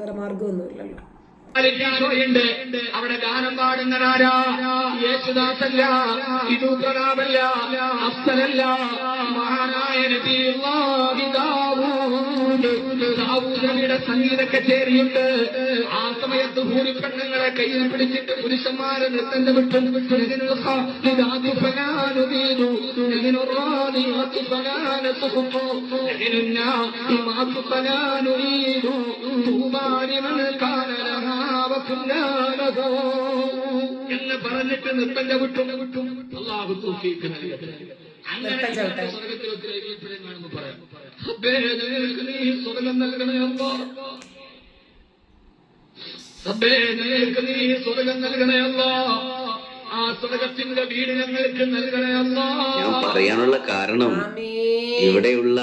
വേറെ മാർഗമൊന്നുമില്ലല്ലോ അവിടെ ഗാനം പാടുന്നതാരാ യേശുദാസല്ല ഇതു അസ്തനല്ല മഹാനായ നബിയുള്ളാഹി ദാവൂദ് ദാവൂദ് നബിയുടെ സംഗീത കച്ചേരിയുണ്ട് ആ സമയത്ത് ഭൂരിപ്പെണ്ണങ്ങളെ കയ്യിൽ പിടിച്ചിട്ട് പുരുഷന്മാരെ നൃത്തം വിട്ടും. എന്ന് പറഞ്ഞിട്ട് നൃത്തന്റെ വിട്ടും വിട്ടും. നൽകണേ അല്ലാ റബ്ബേ, ഞങ്ങൾക്ക് നീ സ്വർഗം നൽകണേ അല്ലാ ആ സ്വർഗത്തിന്റെ വീട് ഞങ്ങൾക്ക് നൽകണേ അല്ലാ ഞാൻ പറയാനുള്ള കാരണം ഇവിടെയുള്ള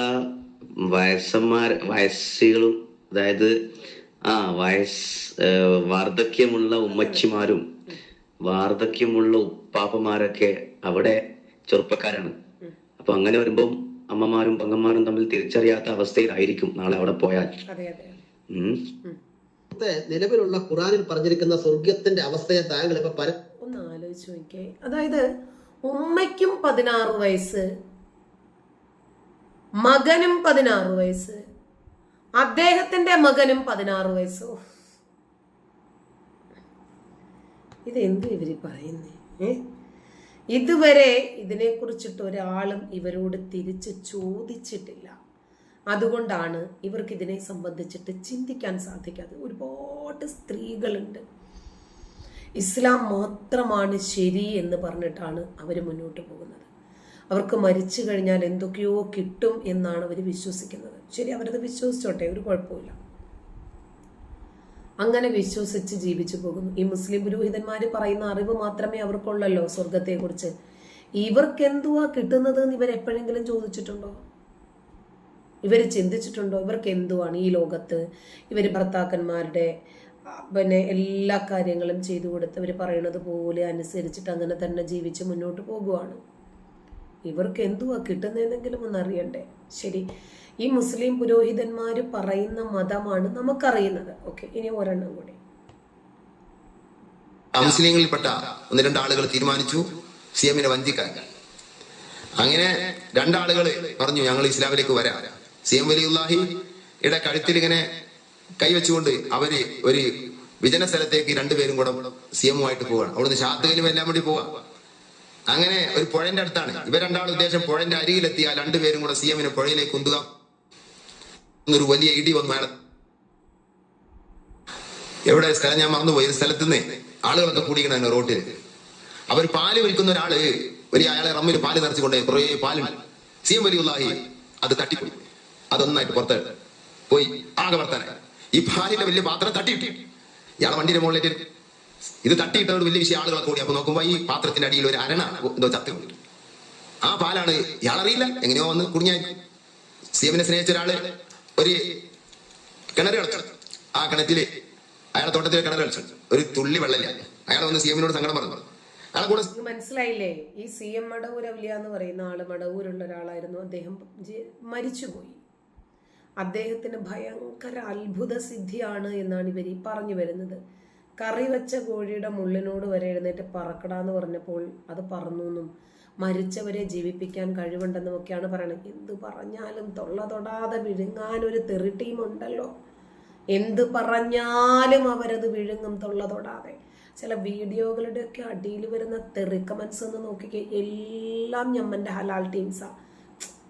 വയസ്സന്മാർ വയസ്സുകളും അതായത് ആ വയസ് വാർദ്ധക്യമുള്ള ഉമ്മച്ചിമാരും വാർദ്ധക്യമുള്ള ഉപ്പാപ്പമാരൊക്കെ അവിടെ ചെറുപ്പക്കാരാണ്. അപ്പൊ അങ്ങനെ വരുമ്പം അമ്മമാരും പങ്കന്മാരും തമ്മിൽ തിരിച്ചറിയാത്ത അവസ്ഥയിലായിരിക്കും നാളെ അവിടെ പോയാൽ. നിലവിലുള്ള ഖുറാനിൽ പറഞ്ഞിരിക്കുന്ന സ്വർഗത്തിന്റെ അവസ്ഥയെ താങ്കൾ ഇപ്പൊ പര ഒന്ന് ആലോചിച്ച് നോക്കിയേ. അതായത് ഉമ്മയ്ക്കും പതിനാറ് വയസ്സ് മകനും പതിനാറ് വയസ്സ് അദ്ദേഹത്തിന്റെ മകനും പതിനാറ് വയസ്സോ. ഇതെന്ത് ഇവർ പറയുന്നേ? ഇതുവരെ ഇതിനെക്കുറിച്ചിട്ട് ഒരാളും ഇവരോട് തിരിച്ച് ചോദിച്ചിട്ടില്ല. അതുകൊണ്ടാണ് ഇവർക്ക് ഇതിനെ സംബന്ധിച്ചിട്ട് ചിന്തിക്കാൻ സാധിക്കാതെ ഒരുപാട് സ്ത്രീകളുണ്ട്. ഇസ്ലാം മാത്രമാണ് ശരി എന്ന് പറഞ്ഞിട്ടാണ് അവർ മുന്നോട്ട് പോകുന്നത്. അവർക്ക് മരിച്ചു കഴിഞ്ഞാൽ എന്തൊക്കെയോ കിട്ടും എന്നാണ് അവർ വിശ്വസിക്കുന്നത്. ശരി അവരത് വിശ്വസിച്ചോട്ടെ ഒരു കുഴപ്പമില്ല അങ്ങനെ വിശ്വസിച്ച് ജീവിച്ചു പോകുന്നു. ഈ മുസ്ലിം പുരോഹിതന്മാർ പറയുന്ന അറിവ് മാത്രമേ അവർക്കുള്ളല്ലോ സ്വർഗത്തെക്കുറിച്ച് ഇവർക്ക് എന്തുവാ കിട്ടുന്നത് എന്ന് ഇവർ എപ്പോഴെങ്കിലും ചോദിച്ചിട്ടുണ്ടോ? ഇവർ ചിന്തിച്ചിട്ടുണ്ടോ? ഇവർക്ക് എന്തുവാണ് ഈ ലോകത്ത്? ഇവർ ഭർത്താക്കന്മാരുടെ പിന്നെ എല്ലാ കാര്യങ്ങളും ചെയ്തു കൊടുത്ത് അവർ പറയണത് പോലെ അനുസരിച്ചിട്ട് അങ്ങനെ തന്നെ ജീവിച്ച് മുന്നോട്ട് പോകുവാണ്. ഇവർക്ക് എന്തുവാ കിട്ടുന്നതെന്നെങ്കിലും ഒന്ന് അറിയണ്ടേ ശരി. ഈ മുസ്ലിം പുരോഹിതന്മാർ പറയുന്ന മതമാണ് നമുക്കറിയുന്നത്. ഓക്കെ ഇനി ഒരെണ്ണം കൂടി. മുസ്ലിങ്ങളിൽപ്പെട്ട ഒന്ന് രണ്ടാളുകൾ തീരുമാനിച്ചു സി എമ്മിനെ വഞ്ചിക്കാൻ. അങ്ങനെ രണ്ടാളുകൾ പറഞ്ഞു ഞങ്ങൾ ഇസ്ലാമിലേക്ക് വരാം. സി എം വലിയുല്ലാഹിയുടെ കഴുത്തിൽ ഇങ്ങനെ കൈവച്ചുകൊണ്ട് അവർ ഒരു വിജന സ്ഥലത്തേക്ക് രണ്ടുപേരും കൂടെ സി എമ്മുമായിട്ട് പോവാണ്. അവിടുന്ന് ഷാത്തുകയിലും എല്ലാം കൂടി പോവാ. അങ്ങനെ ഒരു പുഴന്റെ അടുത്താണ്. ഇവ രണ്ടാളും ഉദ്ദേശം പുഴന്റെ അരികിലെത്തിയാൽ രണ്ടുപേരും കൂടെ സി എമ്മിനെ പുഴയിലേക്ക് ഉന്തുക. ഒരു വലിയ ഇടി വന്നു അയാൾ എവിടെ സ്ഥലം ഞാൻ മറന്നുപോയി? ഒരു നിന്ന് ആളുകളൊക്കെ കൂടിക്കണ റോട്ടിൽ അവർ പാൽ വിൽക്കുന്ന ഒരാൾ ഒരു അയാളെ റമ്മിൽ പാൽ നിറച്ചുകൊണ്ടേ കുറേ പാലുണ്ട് സീം എം വലിയുള്ളാഹി അത് തട്ടിപ്പോയി. അതൊന്നായിട്ട് പുറത്ത് പോയി ആകെ വർത്താനായി. ഈ പാലിന്റെ വലിയ പാത്രം തട്ടിയിട്ട്. ഇയാളെ വണ്ടിയുടെ മുകളിലേക്ക്. ഇത് തട്ടിയിട്ടത് വലിയ വിഷയം ആളുകളെ കൂടി. അപ്പൊ നോക്കുമ്പോ ഈ പാത്രത്തിന്റെ അടിയിൽ ഒരു അരണ എന്തോ ചത്ത്. ആ പാലാണ് ഇയാളറിയില്ല. എങ്ങനെയോ വന്ന് കുടുങ്ങിയായി. സി സ്നേഹിച്ച ഒരാൾ ഒരു കിണർ കളിച്ചു ആ കിണറ്റിൽ അയാളെ തോട്ടത്തിലെ കിണർ കളിച്ചു ഒരു തുള്ളി വെള്ളമില്ല അയാൾ വന്ന് സി എമ്മിനോട് സങ്കടം പറഞ്ഞു. മനസ്സിലായില്ലേ? ഈ സി എം മടവൂർ അവലിയ എന്ന് പറയുന്ന ആൾ മടവൂരുള്ള ഒരാളായിരുന്നു. അദ്ദേഹം മരിച്ചുപോയി. അദ്ദേഹത്തിന് ഭയങ്കര അത്ഭുത സിദ്ധിയാണ് എന്നാണ് ഇവർ ഈ പറഞ്ഞു വരുന്നത്. കറി വെച്ച കോഴിയുടെ മുള്ളിനോട് വരെ എഴുന്നേറ്റ് പറക്കടാന്ന് പറഞ്ഞപ്പോൾ അത് പറന്നു എന്നും മരിച്ചവരെ ജീവിപ്പിക്കാൻ കഴിവുണ്ടെന്നും ഒക്കെയാണ് പറയുന്നത് എന്ത് പറഞ്ഞാലും തൊള്ള തൊടാതെ വിഴുങ്ങാൻ ഒരു തെറി ടീം ഉണ്ടല്ലോ. എന്ത് പറഞ്ഞാലും അവരത് വിഴുങ്ങും തൊള്ള തൊടാതെ. ചില വീഡിയോകളുടെയൊക്കെ അടിയിൽ വരുന്ന തെറി കമൻസ് എന്ന് നോക്കിക്കേ. എല്ലാം ഞമ്മന്റെ ഹലാൽ ടീംസാ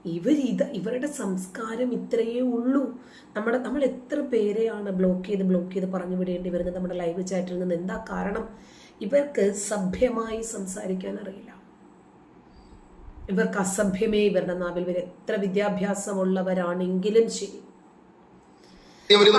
ഇവർ ഇത് ഇവരുടെ സംസ്കാരം ഇത്രയേ ഉള്ളൂ. നമ്മുടെ നമ്മൾ എത്ര പേരെയാണ് ബ്ലോക്ക് ചെയ്ത് ബ്ലോക്ക് ചെയ്ത് പറഞ്ഞു വിടേണ്ടി വരുന്നത് നമ്മുടെ ലൈവ് ചാറ്റിൽ നിന്ന്? എന്താ കാരണം? ഇവർക്ക് സഭ്യമായി സംസാരിക്കാൻ അറിയില്ല. ഇവർക്ക് അസഭ്യമേ ഇവരുടെ നാവിൽ ഇവർ എത്ര വിദ്യാഭ്യാസമുള്ളവരാണെങ്കിലും ശരി.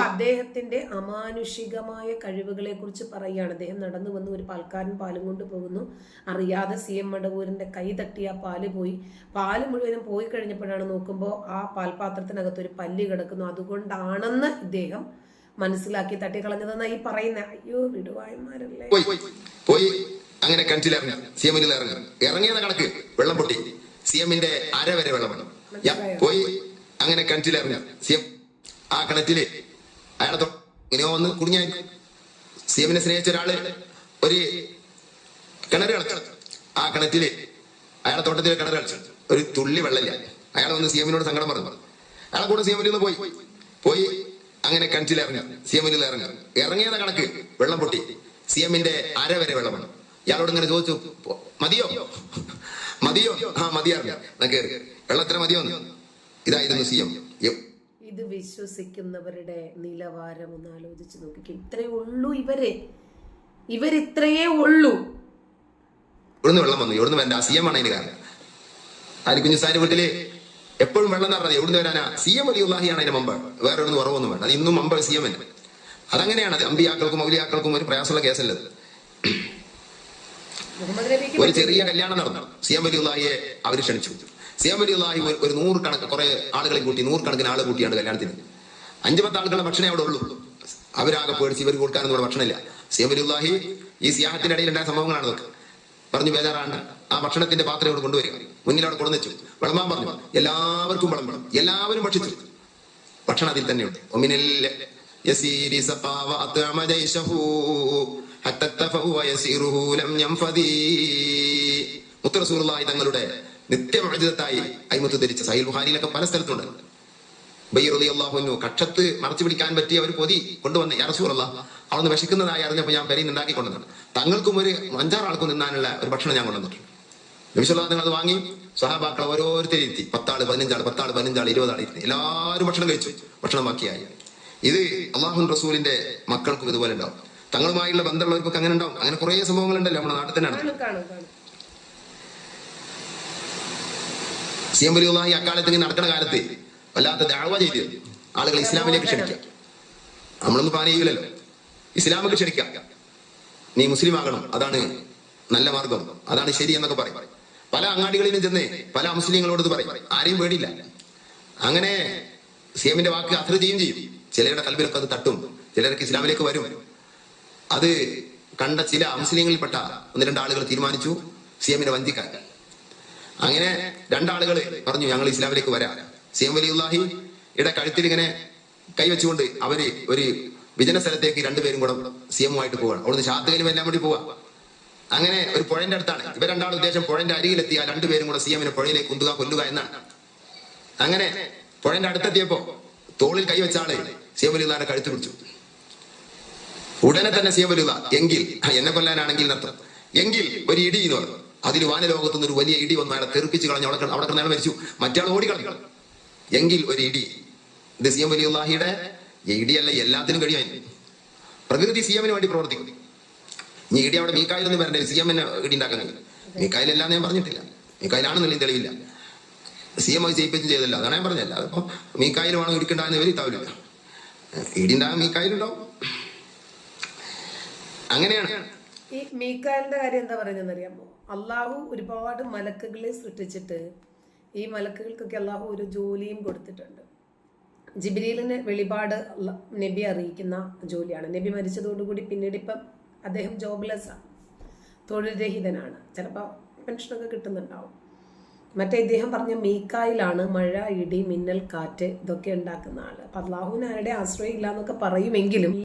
അദ്ദേഹത്തിന്റെ അമാനുഷികമായ കഴിവുകളെ കുറിച്ച് പറയുകയാണ്. അദ്ദേഹം നടന്നു വന്ന് ഒരു പാൽക്കാരൻ പാലും കൊണ്ട് പോകുന്നു. അറിയാതെ സി എം മടവൂരിന്റെ കൈ തട്ടി ആ പാൽ പോയി. പാൽ മുഴുവനും പോയി കഴിഞ്ഞപ്പോഴാണ് നോക്കുമ്പോൾ ആ പാൽപാത്രത്തിനകത്ത് ഒരു പല്ല് കിടക്കുന്നു. അതുകൊണ്ടാണെന്ന് ഇദ്ദേഹം മനസ്സിലാക്കി തട്ടിക്കളഞ്ഞതെന്നാ ഈ പറയുന്ന. അയ്യോ വിടുവായന്മാരല്ലേ. പോയി പോയി അങ്ങനെ കിണറ്റിലിറങ്ങി സി എമ്മിൽ ഇറങ്ങി. ഇറങ്ങിയെന്ന കണക്ക് വെള്ളം പൊട്ടി. സി എമ്മിന്റെ അരവരെ വരെ വെള്ളം പോയി അങ്ങനെ കിണറ്റിലിറങ്ങി സി എം ആ കിണറ്റിൽ അയാളെ ഇങ്ങനെ ഇങ്ങനെയോ ഒന്ന് കുടുങ്ങിയായിരിക്കും സി എമ്മിനെ സ്നേഹിച്ച ഒരാൾ ഒരു കിണർ കളിച്ചു. ആ കിണറ്റിൽ അയാളെ തോട്ടത്തിലെ കിണർ കളിച്ചു. ഒരു തുള്ളി വെള്ളമില്ല. അയാൾ വന്ന് സി എമ്മിനോട് സങ്കടം പറഞ്ഞു. അയാളെ കൂടെ സി എമ്മിൽ നിന്ന് പോയി. പോയി അങ്ങനെ കിണറ്റിൽ ഇറങ്ങി സി എമ്മിൽ നിന്ന് ഇറങ്ങി ഇറങ്ങിയത കണക്ക് വെള്ളം പൊട്ടി. സി എമ്മിന്റെ അര വരെ വെള്ളം ഇയാളോട് ഇങ്ങനെ ചോദിച്ചു മതിയോ? മതിയോ? ആ മതിയാറില്ല കയറി വെള്ളത്തിന് മതിയോ. ഇതായിരുന്നു സി എം. ഇത് വിശ്വസിക്കുന്നവരുടെ നിലവാരം ഒന്ന് ആലോചിച്ച് നോക്കിക്കേ. ഇത്രേ ഉള്ളൂ ഇവരെ. ഇവരിത്രയേ ഉള്ളൂ. ഇവിടുന്ന് വെള്ളം വന്നു. ഇവിടുന്ന് വേണ്ട സി എം ആണ് അതിന് കാരണം. ആര് സാരി വീട്ടിൽ? എപ്പോഴും വെള്ളം നിറഞ്ഞത്. എവിടുന്ന് വരാനാ? സി എം അലി ഉള്ളാഹിയാണ് അതിന്റെ മമ്പ്. വേറെ എവിടുന്ന് കുറവൊന്നും വേണ്ട. അത് ഇന്നും മമ്പ് സി എം അതങ്ങനെയാണ്. അത് അമ്പിയാക്കൾക്കും മൗലിയാക്കൾക്കും ഒരു പ്രയാസമുള്ള കേസല്ലത് ഒരു ചെറിയ കല്യാണം നടന്നു. സി എം അലി അവർ ക്ഷണിച്ചു. സി എം അലി ഉള്ളാഹി ഒരു- നൂറുകണക്ക് നൂറ് കണക്ക് കുറെ ആളുകളെ കൂട്ടി നൂറുകണക്കിന് ആളെ കൂട്ടിയാണ് കല്യാണത്തിന്. അഞ്ചു പത്ത് ആളുകളുടെ ഭക്ഷണേ അവിടെ ഉള്ളൂ. അവരാകെ പേടിച്ച് ഇവർ കൊടുക്കാനൊന്നും ഇവിടെ ഭക്ഷണമില്ല. സി എം ഈ സിയാഹത്തിന്റെ ഇടയിൽ ഉണ്ടായ സംഭവങ്ങളാണ് ഇതൊക്കെ. പറഞ്ഞു ബേജാറാണ്ട് ആ ഭക്ഷണത്തിന്റെ പാത്രം ഇവിടെ കൊണ്ടുവരിക. മുന്നിൽ അവിടെ കൊണ്ടുവച്ചു വിളമ്പാൻ പറഞ്ഞു എല്ലാവർക്കും വിളമ്പണം എല്ലാവരും ഭക്ഷിച്ചു. ഭക്ഷണം അതിൽ തന്നെയുണ്ട്. ഒമിനൽ മുത്തറസൂറുള്ളായി തങ്ങളുടെ നിത്യമജിതത്തായി അയിമത്ത് ധരിച്ച സഹിൽ ബുഹാരിയിലൊക്കെ പല സ്ഥലത്തുണ്ട്. ബയ്യറുലി കക്ഷത്ത് മറച്ചു പിടിക്കാൻ പറ്റിയ ഒരു പൊതി കൊണ്ടുവന്ന യറസൂറല്ല നിന്ന് വിശക്കുന്നതായി അറിഞ്ഞപ്പോൾ ഞാൻ പെരയിൽ ഉണ്ടാക്കി കൊണ്ടുവന്നു തങ്ങൾക്കും ഒരു അഞ്ചാറാൾക്കും നിന്നാനുള്ള ഒരു ഭക്ഷണം ഞാൻ കൊണ്ടുവന്നിട്ടുണ്ട്. നിമിഷമുള്ള നിങ്ങൾ അത് വാങ്ങി സഹാബാക്കൾ ഓരോരുത്തരും ഇരുത്തി പത്താൾ പതിനഞ്ചാൾ പത്താൾ പതിനഞ്ചാൾ ഇരുപതാൾ ഇരുത്തി എല്ലാവരും ഭക്ഷണം കഴിച്ചു ഭക്ഷണം ബാക്കിയായി. ഇത് അള്ളാഹു റസൂലിന്റെ മക്കൾക്കും ഇതുപോലെ ഉണ്ടാവും. തങ്ങളുമായുള്ള ബന്ധമുള്ളവർക്കൊക്കെ അങ്ങനെ ഉണ്ടാവും. അങ്ങനെ കുറെ സംഭവങ്ങളുണ്ടല്ലോ നമ്മുടെ നാട്ടിൽ തന്നെ സി എം അക്കാലത്ത് ഇങ്ങനെ നടക്കുന്ന കാലത്ത് വല്ലാത്ത ദാഴ്വ ചെയ്ത് ആളുകൾ ഇസ്ലാമിലേക്ക് ക്ഷണിക്കാം നമ്മളൊന്നും പാന ചെയ്യൂലല്ലോ. ഇസ്ലാമിലേക്ക് ക്ഷണിക്കാം നീ മുസ്ലിം ആകണം. അതാണ് നല്ല മാർഗം. അതാണ് ശരി എന്നൊക്കെ പറയും. പല അങ്ങാടികളിലും ചെന്ന് പല മുസ്ലിങ്ങളോട് പറയും. ആരെയും പേടിയില്ല. അങ്ങനെ സി എമ്മിന്റെ വാക്ക് അത്ര ചെയ്യും. ചെയ്യും ചിലരുടെ കൽബിലൊക്കെ അത് തട്ടും. ചിലർക്ക് ഇസ്ലാമിലേക്ക് വരും. അത് കണ്ട ചില മുസ്ലിങ്ങളിൽപ്പെട്ട ഒന്ന് രണ്ടാളുകൾ തീരുമാനിച്ചു സി എമ്മിനെ വഞ്ചിക്കാൻ. അങ്ങനെ രണ്ടാളുകൾ പറഞ്ഞു ഞങ്ങൾ ഇസ്ലാമിലേക്ക് വരാം. സി എം വലിയുല്ലാഹി ഇടെ കഴുത്തിൽ ഇങ്ങനെ കൈവച്ചുകൊണ്ട് അവർ ഒരു വിജന സ്ഥലത്തേക്ക് രണ്ടുപേരും കൂടെ സി എമ്മുമായിട്ട് പോവാണ്. അവിടുന്ന് ഷാത്തുകയിലും എല്ലാം കൂടി പോവാ. അങ്ങനെ ഒരു പുഴന്റെ അടുത്താണ്. ഇവർ രണ്ടാളും ഉദ്ദേശം പുഴന്റെ അരികിലെത്തിയാൽ രണ്ടുപേരും കൂടെ സി എമ്മിനെ പുഴയിലേക്ക് കുന്തുക കൊല്ലുക എന്നാണ്. അങ്ങനെ പുഴന്റെ അടുത്തെത്തിയപ്പോ തോളിൽ കൈവച്ച സി എം വലിയുള്ള കഴുത്ത് പിടിച്ചു. ഉടനെ തന്നെ സി വരിക. എങ്കിൽ എന്നെ കൊല്ലാനാണെങ്കിൽ നർത്തം. എങ്കിൽ ഒരു ഇടി എന്ന് പറഞ്ഞു. അതിൽ വാനലോകത്തു നിന്ന് ഒരു വലിയ ഇടി വന്നു അയാളെ തെറിപ്പിച്ച് കളഞ്ഞു അവിടെ അവിടെ കിടന്ന് അയാൾ മരിച്ചു. മറ്റയാൾ ഓടിക്കളഞ്ഞു. എങ്കിൽ ഒരു ഇടി. ഇത് സി എം വലിയുള്ളാഹിയുടെ ഇടിയല്ല എല്ലാത്തിനും കഴിയാൻ. പ്രകൃതി സി എമ്മിന് വേണ്ടി പ്രവർത്തിക്കും. ഇനി ഇടി അവിടെ മീക്കായിലൊന്നും വരണ്ടേ? സി എമ്മിന് ഇടി ഉണ്ടാക്കുന്നത് കഴിയും മീക്കായിലെല്ലാം ഞാൻ പറഞ്ഞിട്ടില്ല. മീക്കായിലാണെന്നില്ല തെളിവില്ല. സി എം അത് ചെയ്യിപ്പിച്ചും ചെയ്തല്ല. അതാണ് ഞാൻ പറഞ്ഞല്ല അതിപ്പോ മീക്കായിലുമാണ് ഇടിക്കുണ്ടാകുന്ന ഇവർ ഇത്താവില്ല ഇടി ഉണ്ടാകും മീക്കായിലുണ്ടാവും അങ്ങനെയാണ്. ഈ മീക്കാലിന്റെ കാര്യം എന്താ പറയുന്നത് അറിയാമോ? അള്ളാഹു ഒരുപാട് മലക്കുകളെ സൃഷ്ടിച്ചിട്ട് ഈ മലക്കുകൾക്കൊക്കെ അള്ളാഹു ഒരു ജോലിയും കൊടുത്തിട്ടുണ്ട്. ജിബിലീലിന് വെളിപാട് നബി അറിയിക്കുന്ന ജോലിയാണ്. നബി മരിച്ചതോടുകൂടി പിന്നീട് ഇപ്പം അദ്ദേഹം ജോബ്ലെസ് ആണ് തൊഴിൽരഹിതനാണ് ചിലപ്പോൾ പെൻഷനൊക്കെ കിട്ടുന്നുണ്ടാവും. മറ്റേ ഇദ്ദേഹം പറഞ്ഞ മീക്കായിലാണ് മഴ ഇടി മിന്നൽ കാറ്റ് ഇതൊക്കെ ഉണ്ടാക്കുന്ന ആൾ. അപ്പൊ അള്ളാഹുവിന് ആരുടെ ആശ്രയം ഇല്ല എന്നൊക്കെ പറയുമെങ്കിലും